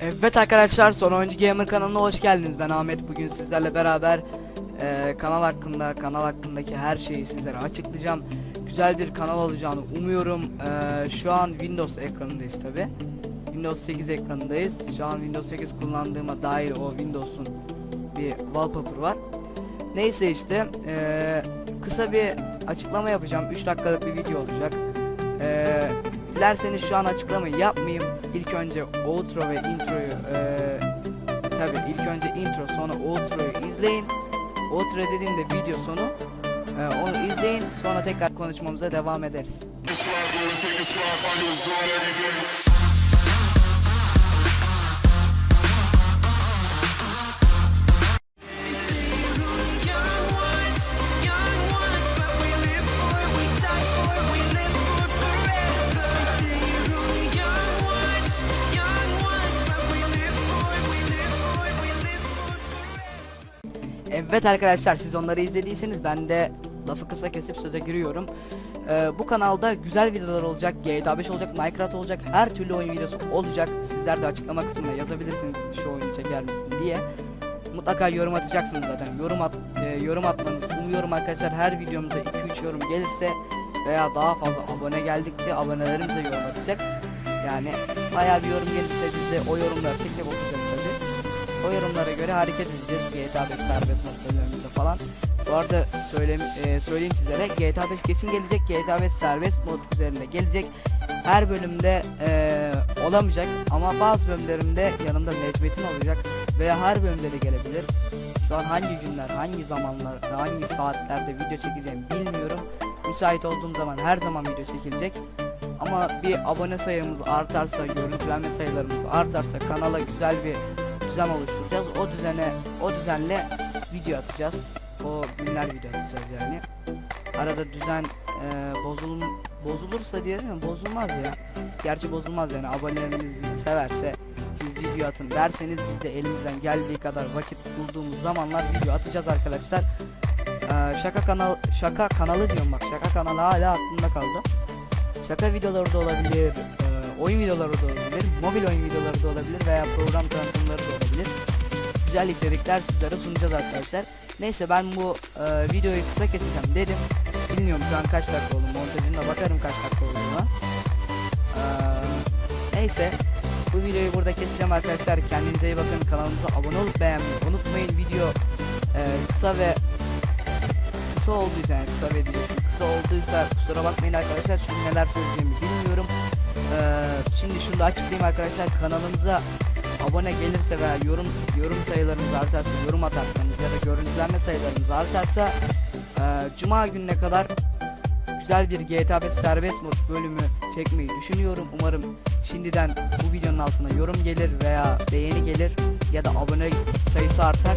Evet arkadaşlar Son Oyuncu Gamer kanalına hoş geldiniz. Ben Ahmet. Bugün sizlerle beraber e, kanal hakkında, kanal hakkındaki her şeyi sizlere açıklayacağım. Güzel bir kanal olacağını umuyorum. E, şu an Windows ekranındayız tabi. Windows 8 ekranındayız. Şu an Windows 8 kullandığıma dair o Windows'un bir wallpaper var. Neyse işte e, kısa bir açıklama yapacağım. 3 dakikalık bir video olacak. Dilerseniz şu an açıklamayı yapmayayım. İlk önce outro ve introyu e, tabi ilk önce intro sonra outroyu izleyin. Outro dediğimde video sonu. E, onu izleyin. Sonra tekrar konuşmamıza devam ederiz. Evet arkadaşlar siz onları izlediyseniz ben de lafı kısa kesip söze giriyorum. Ee, bu kanalda güzel videolar olacak, GTA 5 olacak, Minecraft olacak, her türlü oyun videosu olacak. Sizler de açıklama kısmına yazabilirsiniz şu oyunu çeker misin diye. Mutlaka yorum atacaksınız zaten. Yorum at, e, yorum atmanızı umuyorum arkadaşlar. Her videomuza 2-3 yorum gelirse veya daha fazla abone geldikçe abonelerimiz de yorum atacak. Yani bayağı bir yorum gelirse biz de o yorumları tek tek okuyacağız. O yorumlara göre hareket edeceğiz GTA 5 serbest mod bölümümüzde falan. Bu arada söyleyeyim, e, söyleyeyim sizlere GTA 5 kesin gelecek. GTA 5 serbest mod üzerinde gelecek. Her bölümde e, olamayacak ama bazı bölümlerimde yanımda Necmet'in olacak veya her bölümde de gelebilir. Şu an hangi günler, hangi zamanlar, hangi saatlerde video çekeceğimi bilmiyorum. Müsait olduğum zaman her zaman video çekilecek. Ama bir abone sayımız artarsa, görüntülenme sayılarımız artarsa kanala güzel bir düzen oluşturacağız. O düzene, o düzenle video atacağız. O günler video atacağız yani. Arada düzen e, bozul bozulursa diyelim ya bozulmaz ya. Gerçi bozulmaz yani abonelerimiz bizi severse siz video atın derseniz biz de elimizden geldiği kadar vakit bulduğumuz zamanlar video atacağız arkadaşlar. E, şaka kanal şaka kanalı diyorum bak şaka kanalı hala aklımda kaldı. Şaka videoları da olabilir, oyun videoları da olabilir, mobil oyun videoları da olabilir veya program tanıtımları da olabilir. Güzel içerikler sizlere sunacağız arkadaşlar. Neyse ben bu e, videoyu kısa keseceğim dedim. Bilmiyorum şu an kaç dakika oldu montajına bakarım kaç dakika olduğuna. E, neyse bu videoyu burada keseceğim arkadaşlar. Kendinize iyi bakın. Kanalımıza abone olup beğenmeyi unutmayın. Video e, kısa ve kısa olduysa yani kısa ve kısa olduysa kusura bakmayın arkadaşlar çünkü neler söyleyeceğimi bilmiyorum. Ee, şimdi şunu da açıklayayım arkadaşlar kanalımıza abone gelirse veya yorum yorum sayılarımız artarsa yorum atarsanız ya da görüntülenme sayılarımız artarsa e, Cuma gününe kadar güzel bir GTA 5 serbest mod bölümü çekmeyi düşünüyorum. Umarım şimdiden bu videonun altına yorum gelir veya beğeni gelir ya da abone sayısı artar.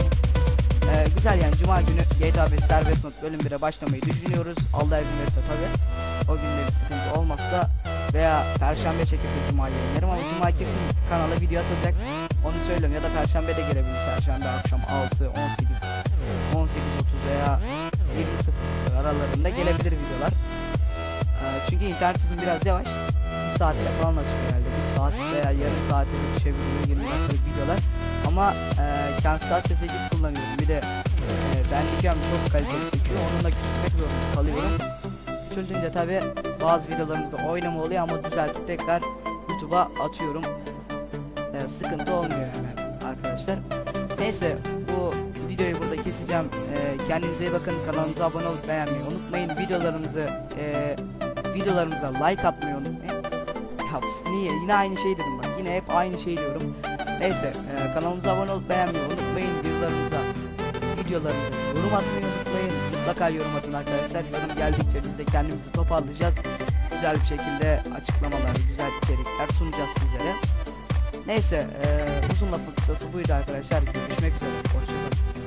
Ee, güzel yani cuma günü GTA 5 serbest mod bölüm 1'e başlamayı düşünüyoruz. Allah izin tabi. O günde bir sıkıntı olmazsa veya perşembe çekip de cuma yayınlarım ama cuma kesin kanala video atılacak. Onu söylüyorum ya da perşembe de gelebilir. Perşembe akşam 6, 18, 18.30 veya 20.00 aralarında gelebilir videolar. Ee, çünkü internet hızım biraz yavaş. Bir saatte falan açıyor herhalde. Bir saat veya yarım saate düşebiliyor 20 dakikalık videolar. Ama e, Canstar S8 kullanıyorum. Bir de e, Bandicam çok kaliteli çekiyor. Onunla küçültmek zorunda kalıyorum. Küçültünce tabi bazı videolarımızda oynama oluyor ama düzeltip tekrar YouTube'a atıyorum. E, sıkıntı olmuyor yani arkadaşlar. Neyse bu videoyu burada keseceğim. E, kendinize iyi bakın. Kanalımıza abone olup beğenmeyi unutmayın. Videolarımızı e, videolarımıza like atmayı unutmayın. Ya niye? Yine aynı şey dedim bak. Yine hep aynı şey diyorum. Neyse e, kanalımıza abone olup beğenmeyi unutmayın. Videolarımıza videolarımıza yorum atmayı unutmayın. Mutlaka yorum atın arkadaşlar. Yorum geldikçe biz de kendimizi toparlayacağız. Güzel bir şekilde açıklamalar, güzel içerikler sunacağız sizlere. Neyse e, uzun lafın kısası buydu arkadaşlar. Görüşmek üzere. Hoşçakalın.